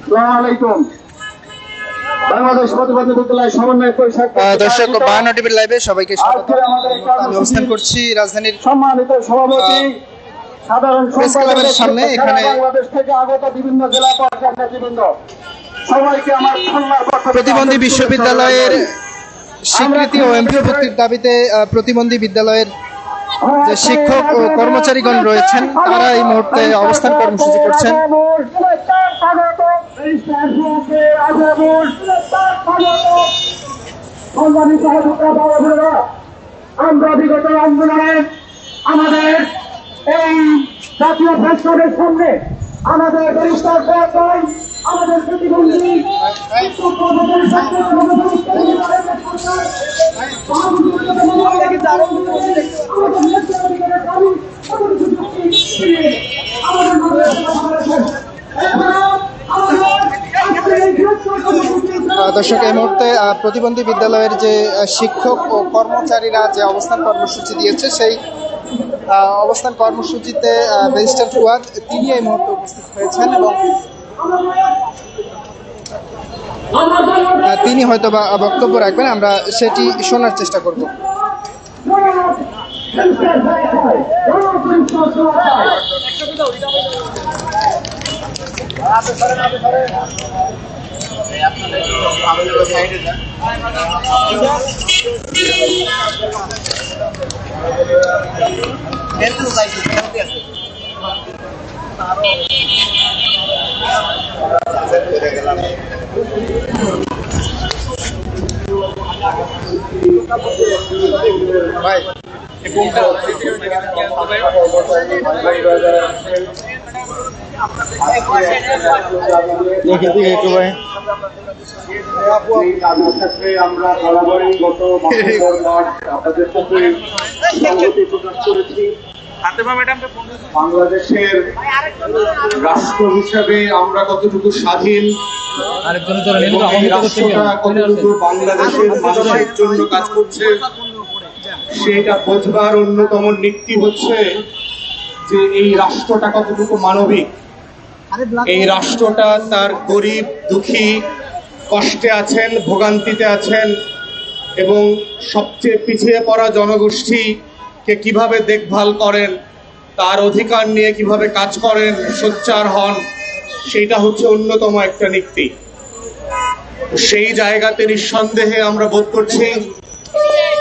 আসসালামু আলাইকুম। বাংলাদেশ প্রতিবন্ধী সমন্বয় পরিষদ দর্শক বাহান্ন টিভির লাইভে সবাইকে স্বাগত। আজকে আমাদের এই আমি অবস্থান করছি রাজধানীর সম্মানিত সভাপতি সাধারণ প্রেস সামনে এখানে- বাংলাদেশ থেকে আগত বিভিন্ন জেলা পর্যায়ের নেতৃবৃন্দ সবাইকে আমার খুলনার পক্ষ থেকে প্রতিবন্ধী বিশ্ববিদ্যালয়ের স্বীকৃতি ও এমপিও ভর্তির দাবিতে প্রতিবন্ধী বিদ্যালয়ের যে শিক্ষক ও কর্মচারীগণ রয়েছেন তারা এই মুহূর্তে অবস্থান কর্মসূচি করছেন সম্মানিত অধিকার বাবা বোনেরা, আমরা বিগত আন্দোলনে আমাদের এই জাতীয় ফেস্টনের সামনে আমাদের বরিষ্কার পর্যায় আমাদের প্রতিবন্ধী আমাদের নেতৃত্ব অধিকারের দাবি আমাদের যুক্তি দিয়ে আমাদের মধ্যে করেছেন এছাড়াও আমাদের আজকের এই বৃহত্তর কর্মসূচি আহ, দর্শক, এই মুহূর্তে প্রতিবন্ধী বিদ্যালয়ের যে শিক্ষক ও কর্মচারীরা যে অবস্থান কর্মসূচি দিয়েছে, সেই অবস্থান কর্মসূচিতে রেজিস্টার ফুয়াদ তিনি এই মুহূর্তে উপস্থিত হয়েছেন এবং তিনি হয়তো বা বক্তব্য রাখবেন, আমরা সেটি শোনার চেষ্টা করব। ভাই देखिए देखिए भाई একটু ভাই আমরা বরাবরই গত আপনাদের সাথে সংহতি প্রকাশ করেছি। বাংলাদেশের রাষ্ট্র হিসেবে আমরা কতটুকু স্বাধীন রাষ্ট্রটা কতটুকু বাংলাদেশের মানুষের জন্য কাজ করছে সেটা বোঝবার অন্যতম নীতি হচ্ছে যে এই রাষ্ট্রটা কতটুকু মানবিক। এই রাষ্ট্রটা তার গরিব দুঃখী কষ্টে আছেন ভোগান্তিতে আছেন এবং সবচেয়ে পিছিয়ে পড়া জনগোষ্ঠীকে কীভাবে দেখভাল করেন তার অধিকার নিয়ে কীভাবে কাজ করেন সোচ্চার হন সেইটা হচ্ছে অন্যতম একটা নীতি। সেই জায়গাতে নিঃসন্দেহে আমরা বোধ করছি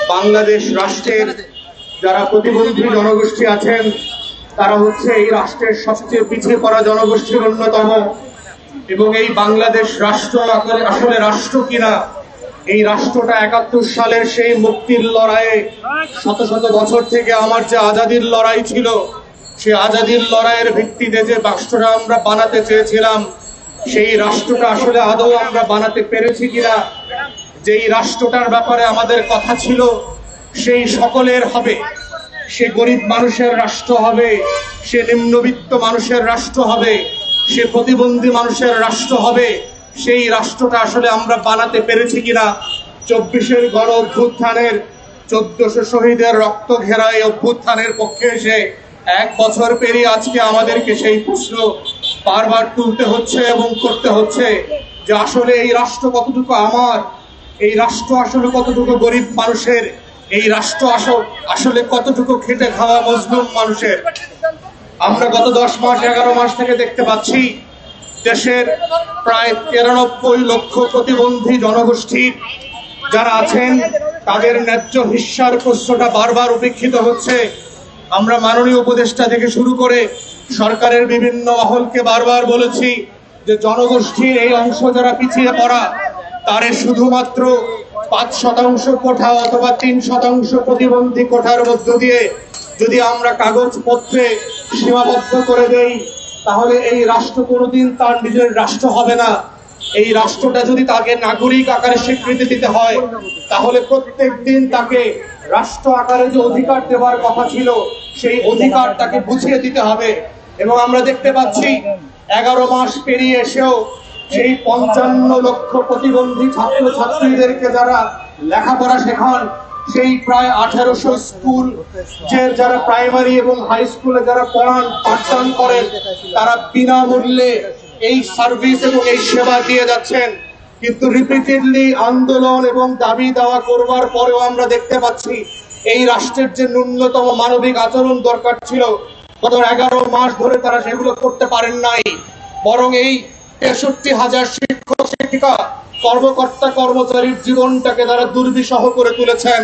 বাংলাদেশ রাষ্ট্রের যারা প্রতিবন্ধী জনগোষ্ঠী আছেন তারা হচ্ছে এই রাষ্ট্রের সবচেয়ে পিছিয়ে পড়া জনগোষ্ঠীর অন্যতম। এবং এই বাংলাদেশ রাষ্ট্র আসলে- রাষ্ট্র কিনা, এই রাষ্ট্রটা একাত্তর সালের সেই মুক্তির লড়াইয়ে শত শত বছর থেকে আমার যে আজাদির লড়াই ছিল, সেই আজাদির লড়াইয়ের ভিত্তিতে যে রাষ্ট্রটা আমরা বানাতে চেয়েছিলাম, সেই রাষ্ট্রটা আসলে আদৌ আমরা বানাতে পেরেছি কিনা, যেই রাষ্ট্রটার ব্যাপারে আমাদের কথা ছিল, সেই সকলের হবে। সে গরিব মানুষের রাষ্ট্র হবে, সে নিম্নবিত্ত মানুষের রাষ্ট্র হবে, সে প্রতিবন্ধী মানুষের রাষ্ট্র হবে, সেই রাষ্ট্রটা আসলে আমরা বানাতে পেরেছি কিনা? চব্বিশের গণ অভ্যুত্থানের চোদ্দশো শহীদের রক্ত ঘেরা এই অভ্যুত্থানের পক্ষে এসে এক বছর পেরিয়ে আজকে আমাদেরকে সেই প্রশ্ন বারবার তুলতে হচ্ছে এবং করতে হচ্ছে যে আসলে এই রাষ্ট্র কতটুকু আমার, এই রাষ্ট্র আসলে কতটুকু গরিব মানুষের এই রাষ্ট্র আসল কতটুকু খেটে খাওয়া মজলুম মানুষের? আমরা গত দশ মাস, এগারো মাস থেকে দেখতে পাচ্ছি, দেশের প্রায় তিরানব্বই লক্ষ প্রতিবন্ধী জনগোষ্ঠীর যারা আছেন, তাদের ন্যায্য হিস্যার প্রশ্নটা বারবার উপেক্ষিত হচ্ছে। আমরা মাননীয় উপদেষ্টা থেকে শুরু করে সরকারের বিভিন্ন মহলকে বারবার বলেছি যে জনগোষ্ঠীর এই অংশ যারা পিছিয়ে পড়া, তারে শুধুমাত্র পাঁচ শতাংশ কোঠা অথবা তিন শতাংশ প্রতিবন্ধী কোঠার মধ্য দিয়ে যদি আমরা কাগজপত্রে সীমাবদ্ধ করে দেই, তাহলে এই রাষ্ট্র কোনোদিন তার নিজের রাষ্ট্র হবে না। এই রাষ্ট্রটা যদি তাকে নাগরিক আকারে স্বীকৃতি দিতে হয়, তাহলে প্রত্যেক দিন তাকে রাষ্ট্র আকারে যে অধিকার দেওয়ার কথা ছিল, সেই অধিকার তাকে বুঝিয়ে দিতে হবে। এবং আমরা দেখতে পাচ্ছি, এগারো মাস পেরিয়ে এসেও সেই পঞ্চান্ন লক্ষ প্রতিবন্ধী ছাত্র ছাত্রীদেরকে যারা লেখাপড়া শেখান, সেই প্রায় আঠারোশো স্কুল যে যারা প্রাইমারি এবং হাই স্কুলে যারা পড়ান, পাঠদান করেন, তারা বিনামূল্যে এই সার্ভিস এবং এই সেবা দিয়ে যাচ্ছেন। কিন্তু রিপিটেডলি আন্দোলন এবং দাবি দাওয়া করবার পরেও আমরা দেখতে পাচ্ছি, এই রাষ্ট্রের যে ন্যূনতম মানবিক আচরণ দরকার ছিল, গত এগারো মাস ধরে তারা সেগুলো করতে পারেন নাই। বরং এই তেষট্টি হাজার শিক্ষক, শিক্ষিকা, কর্মকর্তা, কর্মচারীর জীবনটাকে তারা দুর্বিষহ করে তুলেছেন।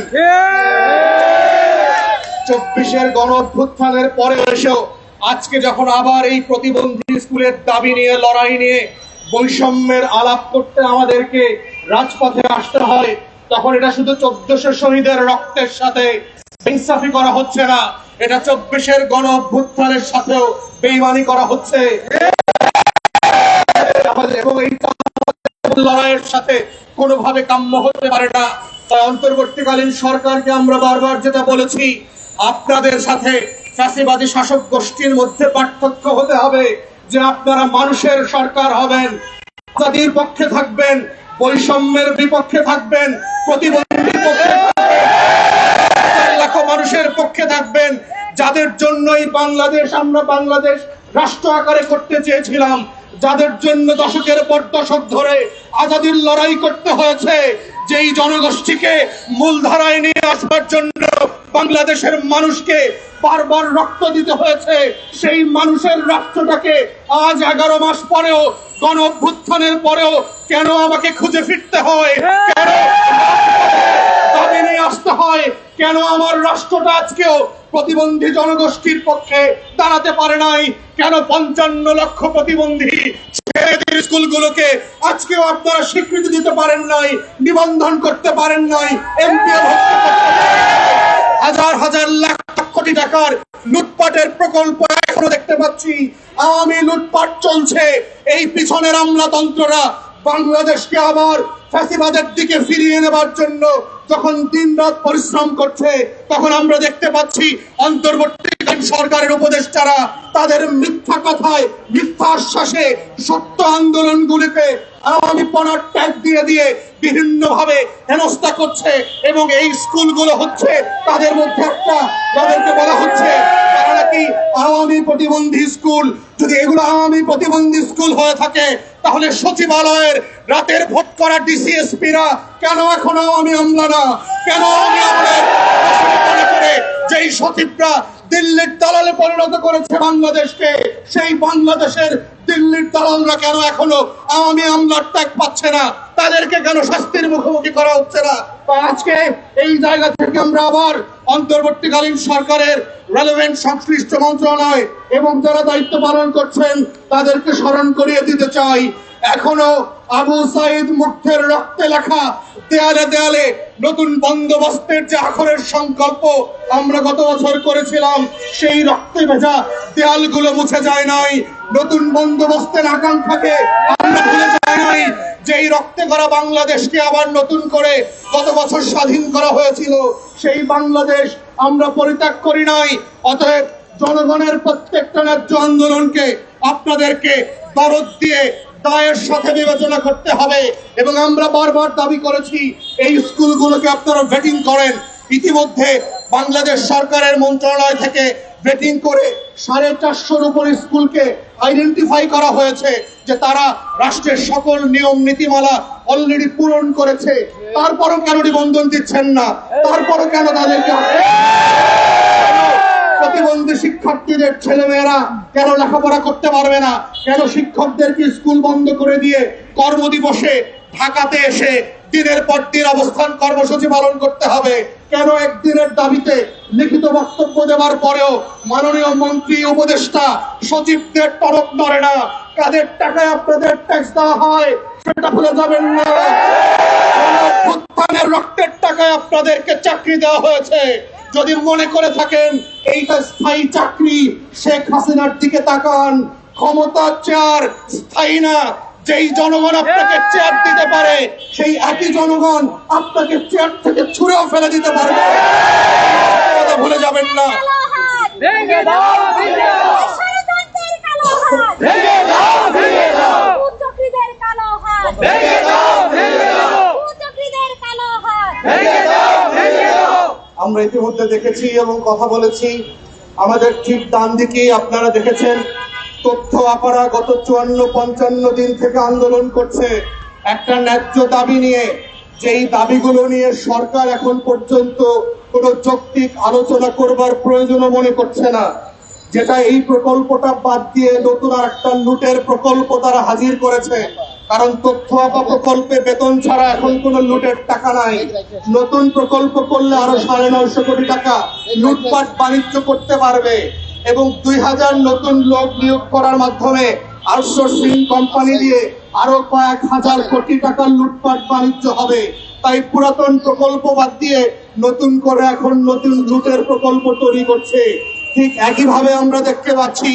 চব্বিশের গণ অভ্যুত্থানের পরে এসেও আজকে যখন আবার এই প্রতিবন্ধী স্কুলের দাবি নিয়ে, লড়াই নিয়ে বৈষম্যের আলাপ করতে আমাদেরকে রাজপথে আসতে হয়, তখন এটা শুধু চোদ্দশো শহীদের রক্তের সাথে ইনসাফি করা হচ্ছে না, এটা চব্বিশের গণ অভ্যুত্থানের সাথেও বেইমানি করা হচ্ছে। এবং এই লড়াইয়ের সাথে কোনোভাবে কাম্য হতে পারে না। তাই অন্তর্বর্তীকালীন সরকারকে আমরা বারবার যেটা বলেছি, আপনাদের সাথে শাসক গোষ্ঠীর মধ্যে পার্থক্য হতে হবে, যে আপনারা মানুষের সরকার হবেন পক্ষে থাকবেন, বৈষম্যের বিপক্ষে থাকবেন থাকবেন লাখো মানুষের পক্ষে থাকবেন, যাদের জন্যই বাংলাদেশ, আমরা বাংলাদেশ রাষ্ট্র আকারে করতে চেয়েছিলাম। যাদের জন্য দশকের পর দশক ধরে আজাদির লড়াই করতে হয়েছে, যেই জনগোষ্ঠীকে মূলধারায় নিয়ে আসবার জন্য বাংলাদেশের মানুষকে বারবার রক্ত দিতে হয়েছে, সেই মানুষের রাষ্ট্রটাকে আজ এগারো মাস পরেও, গণ অভ্যুত্থানের পরেও কেন আমাকে খুঁজে ফিরতে হয়? কেন? আসতে হয়, কেন আমার রাষ্ট্রটা আজকেও প্রতিবন্ধী জনগোষ্ঠীর পক্ষে দাঁড়াতে পারে নাই? কেন পঞ্চান্ন লক্ষ প্রতিবন্ধী ছেলেদের স্কুলগুলোকে আজকেও আপনারা স্বীকৃতি দিতে পারেন নাই, নিবন্ধন করতে পারেন নাই হাজার হাজার লাখ কোটি টাকার লুটপাটের প্রকল্প এখনও দেখতে পাচ্ছি। আওয়ামী লুটপাট চলছে। এই পিছনের আমলাতন্ত্ররা বাংলাদেশকে আবার ফ্যাসিবাদের দিকে ফিরিয়ে নেবার জন্য যখন দিন রাত পরিশ্রম করছে, তখন আমরা দেখতে পাচ্ছি অন্তর্বর্তীকালীন সরকারের উপদেষ্টারা তাদের মিথ্যা কথায় মিথ্যা আশ্বাসে সত্য আন্দোলনগুলিকে আওয়ামী পনার ট্যাগ দিয়ে দিয়ে বিভিন্ন ভাবে হেনস্থা করছে এবং এই স্কুলগুলো হচ্ছে তাদের মধ্যে একটা, যাদেরকে বলা হচ্ছে তারা নাকি আওয়ামী প্রতিবন্ধী স্কুল। যদি এগুলো আওয়ামী প্রতিবন্ধী স্কুল হয়ে থাকে তাহলে সচিবালয়ের রাতের ভোট করা ডিসিএসপিরা, কেন এখনও আওয়ামী আমলা না? কেন মনে করে যেই সচিবরা দিল্লির দালালে পরিণত করেছে বাংলাদেশকে, সেই বাংলাদেশের দিল্লির দালালরা কেন এখনও আওয়ামী আমলার ত্যাগ পাচ্ছে না? তাদেরকে কেন শাস্তির মুখোমুখি করা হচ্ছে না? আজকে এই জায়গা থেকে আমরা আবার অন্তর্বর্তীকালীন সরকারের রেলেভেন্ট সংশ্লিষ্ট মন্ত্রণালয় এবং যারা দায়িত্ব পালন করছেন, তাদেরকে স্মরণ করিয়ে দিতে চাই। এখনও আবু সাইদ মুখের রক্তে লেখা, দেয়ালে দেয়ালে নতুন বন্দোবস্তের যে আখরের সংকল্প আমরা গত বছর করেছিলাম, সেই রক্তে ভেজা দেয়ালগুলো মুছে যায় নাই। নতুন বন্দোবস্তের আকাঙ্ক্ষাকে আমরা ভুলে যাই নাই। যেই রক্তে করা বাংলাদেশকে আবার নতুন করে গত বছর স্বাধীন করা হয়েছিল, সেই বাংলাদেশ আমরা পরিত্যাগ করি নাই। অতএব জনগণের প্রত্যেকটা ন্যায্য আন্দোলনকে আপনাদেরকে দরদ দিয়ে দায়ের সাথে বিবেচনা করতে হবে এবং আমরা বারবার দাবি করেছি, এই স্কুলগুলোকে আপনারা ভেটিং করেন। ইতিমধ্যে বাংলাদেশ সরকারের মন্ত্রণালয় থেকে ভেটিং করে সাড়ে চারশোর উপর স্কুলকে আইডেন্টিফাই করা হয়েছে যে তারা রাষ্ট্রের সকল নিয়ম, নীতিমালা অলরেডি পূরণ করেছে। তারপরও কেন নিবন্ধন দিচ্ছেন না? তারপরও কেন তাদেরকে প্রতিবন্ধী শিক্ষার্থীদের ছেলেমেয়েরা কেন লেখাপড়া করতে পারবে না? কেন শিক্ষকদেরকে স্কুল বন্ধ করে দিয়ে কর্মদিবসে ঢাকাতে এসে দিনের পর দিন অবস্থান কর্মসূচি পালন করতে হবে? কেন একদিনের দাবিতে লিখিত বক্তব্য দেওয়ার পরেও মাননীয় মন্ত্রী, উপদেষ্টা, সচিবদের তরফ ধরে না? কাদের টাকায় আপনাদের ট্যাক্স দেওয়া হয়? সেটা ভুলে যাবেন না। রক্তের টাকায় আপনাদেরকে চাকরি দেওয়া হয়েছে। যদি মনে করে থাকেন, এইটা স্থায়ী চাকরি, শেখ হাসিনার দিকে তাকান। ক্ষমতা চেয়ার স্থায়ী না। যেই জনগণ আপনাকে চেয়ার দিতে পারে সেই একই জনগণ আপনাকে চেয়ার থেকে ছুঁড়েও ফেলে দিতে পারবে। কথা ভুলে যাবেন না। আমরা ইতিমধ্যে দেখেছি এবং কথা বলেছি। আমাদের ঠিক ডান দিকে আপনারা দেখেছেন তথ্য আপারা গত চুয়ান্ন, পঞ্চান্ন দিন থেকে আন্দোলন করছে। একটা ন্যায্য দাবি নিয়ে, যেই দাবিগুলো নিয়ে সরকার এখন পর্যন্ত কোনো যৌক্তিক আলোচনা করবার প্রয়োজনও মনে করছে না। যেটা এই প্রকল্পটা বাদ দিয়ে নতুন আর একটা লুটের প্রকল্প তারা হাজির করেছে। কারণ তথ্য আপা প্রকল্পে বেতন ছাড়া এখন কোনো লুটের টাকা নাই। নতুন প্রকল্প করলে আরও সাড়ে নয়শো কোটি টাকা লুটপাট বাণিজ্য করতে পারবে। এবং দুই হাজার নতুন লোক নিয়োগ করার মাধ্যমে আউটসোর্সিং কোম্পানি দিয়ে আরও কয়েক হাজার কোটি টাকার লুটপাট বাণিজ্য হবে। তাই পুরাতন প্রকল্প বাদ দিয়ে নতুন করে এখন নতুন লুটের প্রকল্প তৈরি করছে। ঠিক একইভাবে আমরা দেখতে পাচ্ছি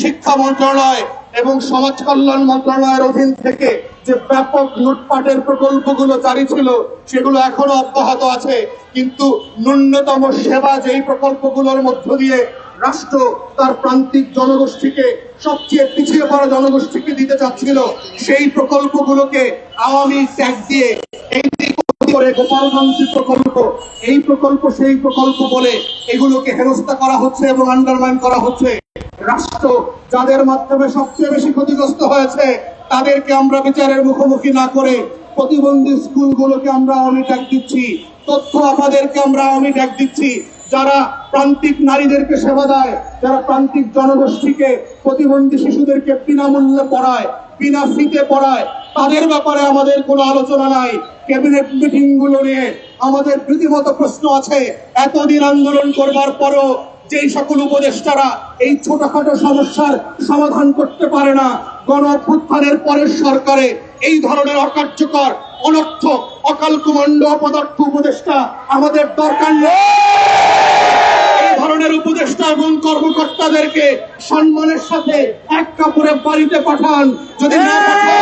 শিক্ষা মন্ত্রণালয় এবং সমাজ কল্যাণ মন্ত্রণালয়ের অধীন থেকে যে ব্যাপক লুটপাটের প্রকল্পগুলো জারি ছিল, সেগুলো এখনও অব্যাহত আছে। কিন্তু ন্যূনতম সেবা যেই প্রকল্পগুলোর মধ্য দিয়ে রাষ্ট্র তার প্রান্তিক জনগোষ্ঠীকে সবচেয়ে পিছিয়ে পড়া জনগোষ্ঠীকে দিতে চাচ্ছিল, সেই প্রকল্পগুলোকে আওয়ামী ট্যাগ দিয়ে প্রকল্প, এই প্রকল্প, সেই প্রকল্প বলে এগুলোকে করা হচ্ছে এবং করা হচ্ছে। রাষ্ট্র যাদের মাধ্যমে সবচেয়ে বেশি ক্ষতিগ্রস্ত হয়েছে, তাদেরকে আমরা বিচারের মুখোমুখি না করে প্রতিবন্ধী স্কুলগুলোকে আমরা আওয়ামী ট্যাগ দিচ্ছি, তথ্য আমাদেরকে আমরা আওয়ামী ট্যাগ দিচ্ছি। যারা প্রান্তিক নারীদেরকে সেবা দেয়, যারা প্রান্তিক জনগোষ্ঠীকে, প্রতিবন্ধী শিশুদেরকে বিনামূল্যে পড়ায়, বিনা ফিতে পড়ায়, তাদের ব্যাপারে আমাদের কোনো আলোচনা নাই। ক্যাবিনেট মিটিংগুলো নিয়ে আমাদের রীতিমতো প্রশ্ন আছে, এতদিন আন্দোলন করবার পরও যেই সকল উপদেষ্টারা এই ছোটখাটো সমস্যার সমাধান করতে পারে না, গণ অভ্যুত্থানের পরের সরকারে এই ধরনের অকার্যকর অনর্থ অকাল কুমণ্ড অপদার্থ উপদেষ্টা আমাদের দরকার নেই। এই ধরনের উপদেষ্টা এবং কর্মকর্তাদেরকে সম্মানের সাথে এক কাপড়ে বাড়িতে পাঠান, যদি না পাঠান,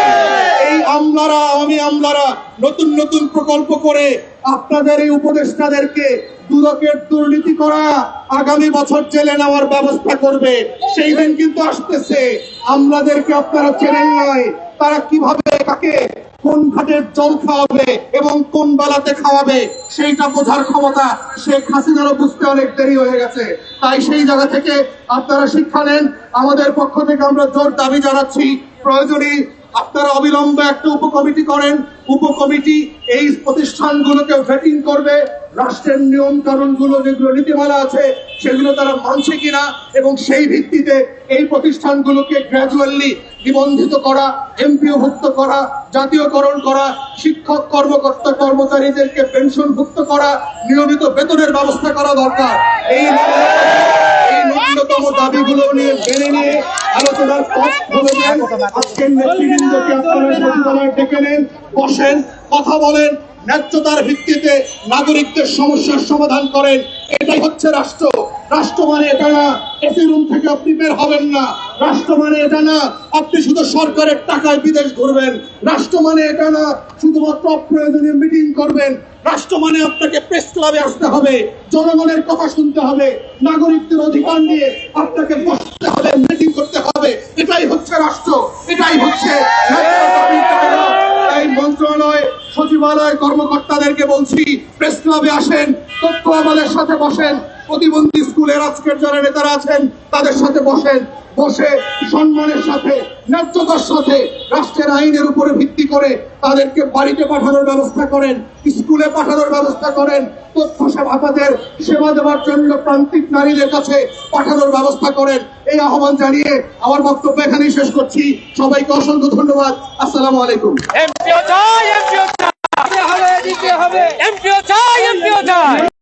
এই আমলারা আমি আমলারা নতুন নতুন প্রকল্প করে আপনাদের এই উপদেষ্টাদেরকে দুদকের দুর্নীতি করা আগামী বছর জেলে নেওয়ার ব্যবস্থা করবে। সেই দিন কিন্তু আসতেছে। আমলাদেরকে আপনারা চেনেন নাই। তারা কীভাবে কাকে কোন ঘাটের জল খাওয়াবে এবং কোন বেলাতে খাওয়াবে, সেইটা বোঝার ক্ষমতা শেখ হাসিনারও বুঝতে অনেক দেরি হয়ে গেছে। তাই সেই জায়গা থেকে আপনারা শিক্ষা নেন। আমাদের পক্ষ থেকে আমরা জোর দাবি জানাচ্ছি। প্রয়োজনে আপনারা অবিলম্বে একটা উপকমিটি করেন। উপকমিটি এই প্রতিষ্ঠানগুলোকে ভেটিং করবে, রাষ্ট্রের নিয়ম কানুনগুলো যেগুলো নীতিমালা আছে, সেগুলো তারা মানছে কিনা এবং সেই ভিত্তিতে এই প্রতিষ্ঠানগুলোকে গ্র্যাজুয়ালি নিবন্ধিত করা এমপিওভুক্ত করা, জাতীয়করণ করা, শিক্ষক কর্মকর্তা কর্মচারীদেরকে পেনশনভুক্ত করা, নিয়মিত বেতনের ব্যবস্থা করা দরকার। এই ন্যূনতম দাবিগুলো নিয়ে মেনে নিয়ে আলোচনার পথ খুলে দেন। আজকের নেতৃবৃন্দকে আপনারা সচিবালয়ে ডেকে নেন, বসেন। কথা বলেন, ন্যায্যতার ভিত্তিতে নাগরিকদের সমস্যার সমাধান করেন। এটাই হচ্ছে রাষ্ট্র। রাষ্ট্র মানে এটা না, এসি রুম থেকে আপনি বের হবেন না। রাষ্ট্র মানে এটা না, আপনি শুধু সরকারের টাকায় বিদেশ ঘুরবেন। রাষ্ট্র মানে এটা না, শুধুমাত্র অপ্রয়োজনীয় মিটিং করবেন। রাষ্ট্র মানে আপনাকে প্রেস ক্লাবে আসতে হবে, জনগণের কথা শুনতে হবে, নাগরিকদের অধিকার নিয়ে আপনাকে বসতে হবে, মিটিং করতে হবে। এটাই হচ্ছে রাষ্ট্র, এটাই হচ্ছে মন্ত্রণালয় সচিবালয় কর্মকর্তাদেরকে বলছি প্রেস ক্লাবে আসেন তথ্য আমাদের সাথে বসেন। প্রতিবন্ধী স্কুলের আজকের যারা নেতারা আছেন তাদের সাথে বসেন। বসে সম্মানের সাথে ন্যায্যতার সাথে রাষ্ট্রের আইনের উপরে ভিত্তি করে তাদেরকে বাড়িতে পাঠানোর ব্যবস্থা করেন স্কুলে পাঠানোর ব্যবস্থা করেন তথ্য সেবাদের সেবা দেওয়ার জন্য প্রান্তিক নারীদের কাছে পাঠানোর ব্যবস্থা করেন। এই আহ্বান জানিয়ে আমার বক্তব্য এখানেই শেষ করছি। সবাইকে অসংখ্য ধন্যবাদ। আসসালামু আলাইকুম। এমপিও চাই এমপিও চাই। এমপিও চাই এমপিও চাই।